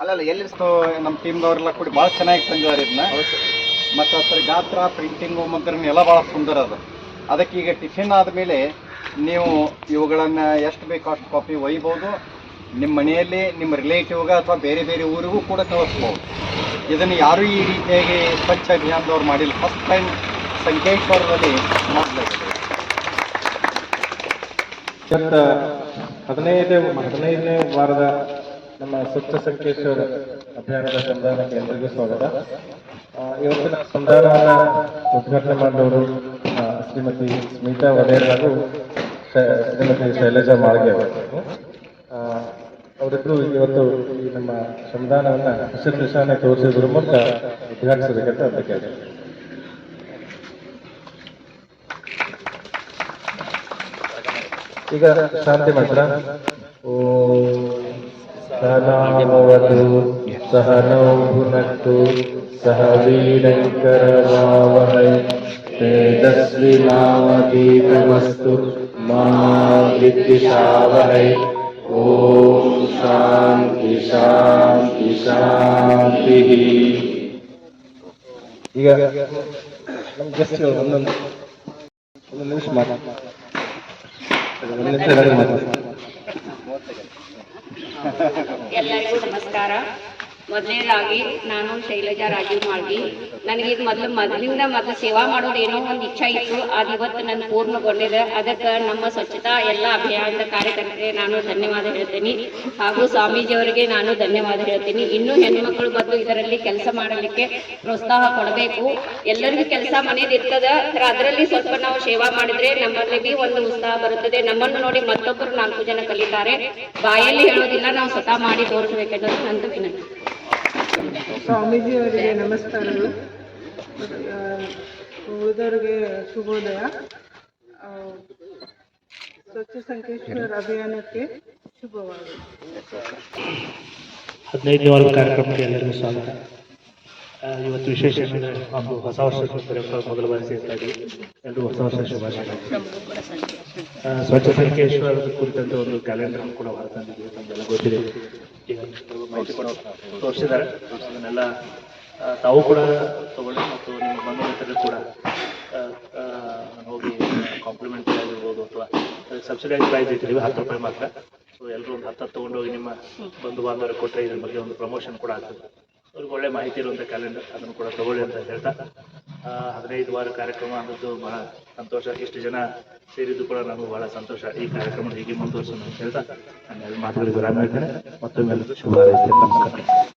ಅಲ್ಲಲ್ಲ, ಎಲ್ಲಿ ನಮ್ಮ ಟೀಮ್ದವರೆಲ್ಲ ಕೂಡಿ ಭಾಳ ಚೆನ್ನಾಗಿ ತಂದಿದ್ದಾರೆ ಇದನ್ನ ಮತ್ತು ಸರ್ ಗಾತ್ರ ಪ್ರಿಂಟಿಂಗು ಮತ್ತು ಎಲ್ಲ ಭಾಳ ಸುಂದರ ಅದು. ಅದಕ್ಕೆ ಈಗ ಟಿಫಿನ್ ಆದಮೇಲೆ ನೀವು ಇವುಗಳನ್ನು ಎಷ್ಟು ಬೇಕು ಅಷ್ಟು ಕಾಪಿ ಒಯ್ಬೋದು. ನಿಮ್ಮ ಮನೆಯಲ್ಲಿ ನಿಮ್ಮ ರಿಲೇಟಿವ್ಗೆ ಅಥವಾ ಬೇರೆ ಬೇರೆ ಊರಿಗೂ ಕೂಡ ಕಳಿಸ್ಬೋದು ಇದನ್ನು ಯಾರೂ ಈ ರೀತಿಯಾಗಿ ಸ್ವಚ್ಛ ಅಭಿಯಾನದವ್ರು ಮಾಡಿಲ್ಲ. ಫಸ್ಟ್ ಟೈಮ್ ಸಂಕೇಶ್ವರದಲ್ಲಿ ಮಾಡಲಾಗಿದೆ ಇವತ್ತ ಹದಿನೈದು ಹದಿನೈದನೇ ವಾರದ ನಮ್ಮ ಸ್ವಚ್ಛ ಸಂಕೇಶ್ವರ ಅಭಿಯಾನದ ಸಂಧಾನಕ್ಕೆ ಎಲ್ಲರಿಗೂ ಸ್ವಾಗತ. ಇವತ್ತಿನ ಸಂಧಾನವನ್ನು ಉದ್ಘಾಟನೆ ಮಾಡಿದವರು ಶ್ರೀಮತಿ ಸ್ಮಿತಾ ವಡೇರ್ ಹಾಗೂ ಶ್ರೀಮತಿ ಶೈಲಜಾ ಮಾಳ್ಗೆ ಅವರು. ಆ, ಅವರಿಬ್ರು ಇವತ್ತು ಈ ನಮ್ಮ ಸಂಧಾನವನ್ನ ಹಸಿರು ನಿಶಾನೆ ತೋರಿಸಿದ್ರ ಮೂಲಕ ಉದ್ಘಾಟಿಸಬೇಕಂತ ಅಂತ ಈಗ ಶಾಂತಿ ಮಂತ್ರ ಓಂ ಸಹನಾವತು ಸಹನೌ ಭುನಕ್ತು ಸಹ ವೀರಂಕರವಾವಹೈ ತೇಜಸ್ವಿನಾವತೀತಮಸ್ತು ಮಾ ವಿದ್ವಿಷಾವಹೈ ಓಂ ಶಾಂತಿ ಶಾಂತಿ ಶಾಂತಿ ಈಗ ನಮ್ಮ ಗೆಸ್ಟ್ ಒಂದೊಂದು ಒಂದು ನಿಮಿಷ ಮಾತಾಡ ಒಂದು ನಿಮಿಷ ಎಲ್ಲರಿಗೂ ನಮಸ್ಕಾರ. ಮೊದಲನೇದಾಗಿ ನಾನು ಶೈಲಜಾ ರಾಜೀವ್ ಮಾಳ್ಗಿ. ನನಗೆ ಇದು ಮೊದಲು ಮೊದಲಿಂದ ಮೊದಲು ಸೇವಾ ಮಾಡೋದು ಏನೋ ಒಂದು ಇಚ್ಛಾ ಇತ್ತು. ಅದು ಇವತ್ತು ನನ್ನ ಪೂರ್ಣಗೊಂಡಿದೆ. ಅದಕ್ಕೆ ನಮ್ಮ ಸ್ವಚ್ಛತಾ ಎಲ್ಲ ಅಭಿಯಾನದ ಕಾರ್ಯಕರ್ತರಿಗೆ ನಾನು ಧನ್ಯವಾದ ಹೇಳ್ತೀನಿ. ಹಾಗೂ ಸ್ವಾಮೀಜಿಯವರಿಗೆ ನಾನು ಧನ್ಯವಾದ ಹೇಳ್ತೀನಿ. ಇನ್ನೂ ಹೆಣ್ಮಕ್ಳು ಬಂದು ಇದರಲ್ಲಿ ಕೆಲಸ ಮಾಡಲಿಕ್ಕೆ ಪ್ರೋತ್ಸಾಹ ಕೊಡಬೇಕು. ಎಲ್ಲರಿಗೂ ಕೆಲಸ ಮನೇದು ಇರ್ತದೆ. ಅದರಲ್ಲಿ ಸ್ವಲ್ಪ ನಾವು ಸೇವಾ ಮಾಡಿದ್ರೆ ನಮ್ಮಲ್ಲಿ ಬಿ ಒಂದು ಉತ್ಸಾಹ ಬರುತ್ತದೆ. ನಮ್ಮನ್ನು ನೋಡಿ ಮತ್ತೊಬ್ಬರು ನಾಲ್ಕು ಜನ ಕಲಿತಾರೆ. ಬಾಯಲ್ಲಿ ಹೇಳೋದಿಲ್ಲ, ನಾವು ಸ್ವತಃ ಮಾಡಿ ತೋರಿಸ್ಬೇಕನ್ನೋದು ನಂದು ವಿನಂತಿ. ಸ್ವಾಮೀಜಿಯವರಿಗೆ ನಮಸ್ಕಾರಗಳು. ಉಳಿದವರಿಗೆ ಶುಭೋದಯ. ಸ್ವಚ್ಛ ಸಂಕೇಶ್ವರ ಅಭಿಯಾನಕ್ಕೆ ಶುಭವಾಗಲಿ. ಹದಿನೈದು ವಾರ ಕಾರ್ಯಕ್ರಮಕ್ಕೆ ಎಲ್ಲರಿಗೂ ಸ್ವಾಗತ. ಇವತ್ತು ವಿಶೇಷ ಏನಂದರೆ ಒಂದು ಹೊಸ ವರ್ಷ ಕಾರ್ಯಕ್ರಮ ಮೊದಲ ಬಾರಿ ಸೇರ್ತಾ ಇದ್ದೀವಿ ಎಲ್ಲರೂ ಹೊಸ ವರ್ಷ ಶುಭಾಶಯ ಸ್ವಚ್ಛ ಸಂಖ್ಯೇಶ್ವರ ಕುರಿತಂತೆ ಒಂದು ಕ್ಯಾಲೆಂಡರ್ ಕೂಡ ಹೊರತಂದಿದ್ದೀವಿ ತಮಗೆಲ್ಲ ಗೊತ್ತಿದೆ. ಕೆಲವು ಮಾಹಿತಿ ಕೂಡ ತೋರಿಸಿದ್ದಾರೆ. ಅದನ್ನೆಲ್ಲ ತಾವು ಕೂಡ ತಗೊಳ್ಳಿ ಮತ್ತು ನಿಮ್ಮ ಬಂಧುಮಿತ್ರರು ಕೂಡ ಆ, ಆ, ಹೋಗಿ ಕಾಂಪ್ಲಿಮೆಂಟ್ ಆಗಿರ್ಬೋದು ಅಥವಾ ಸಬ್ಸಿಡೈಸ್ ಪ್ರೈಸ್ ಇಟ್ಟಿದ್ದೀವಿ ಹತ್ತು ರೂಪಾಯಿ ಮಾತ್ರ. ಸೊ ಎಲ್ಲರೂ ಒಂದು ಹತ್ತು ತೊಗೊಂಡೋಗಿ ನಿಮ್ಮ ಬಂಧು ಬಾಂಧವರು ಕೊಟ್ಟರೆ ಇದ್ರ ಬಗ್ಗೆ ಒಂದು ಪ್ರಮೋಷನ್ ಕೂಡ ಆಗ್ತದೆ. ಅವ್ರಿಗೆ ಒಳ್ಳೆ ಮಾಹಿತಿ ಇರುವಂಥ ಕ್ಯಾಲೆಂಡರ್ ಅದನ್ನು ಕೂಡ ತಗೊಳ್ಳಿ ಅಂತ ಹೇಳ್ತಾ ಹದಿನೈದು ವಾರ ಕಾರ್ಯಕ್ರಮ ಅನ್ನೋದು ಬಹಳ ಸಂತೋಷ. ಇಷ್ಟು ಜನ ಸೇರಿದ್ದು ಕೂಡ ನಮಗೆ ಬಹಳ ಸಂತೋಷ. ಈ ಕಾರ್ಯಕ್ರಮ ಹೀಗೆ ಮುಂದುವರಿಸೋಣ ಅಂತ ಹೇಳ್ತಾ ಎರಡು ಮಾತುಗಳಿಗೆ ವಿರಾಮ ಹೇಳ್ತೇನೆ ಮತ್ತೊಮ್ಮೆ ಶುಭ ನಮಸ್ಕಾರ.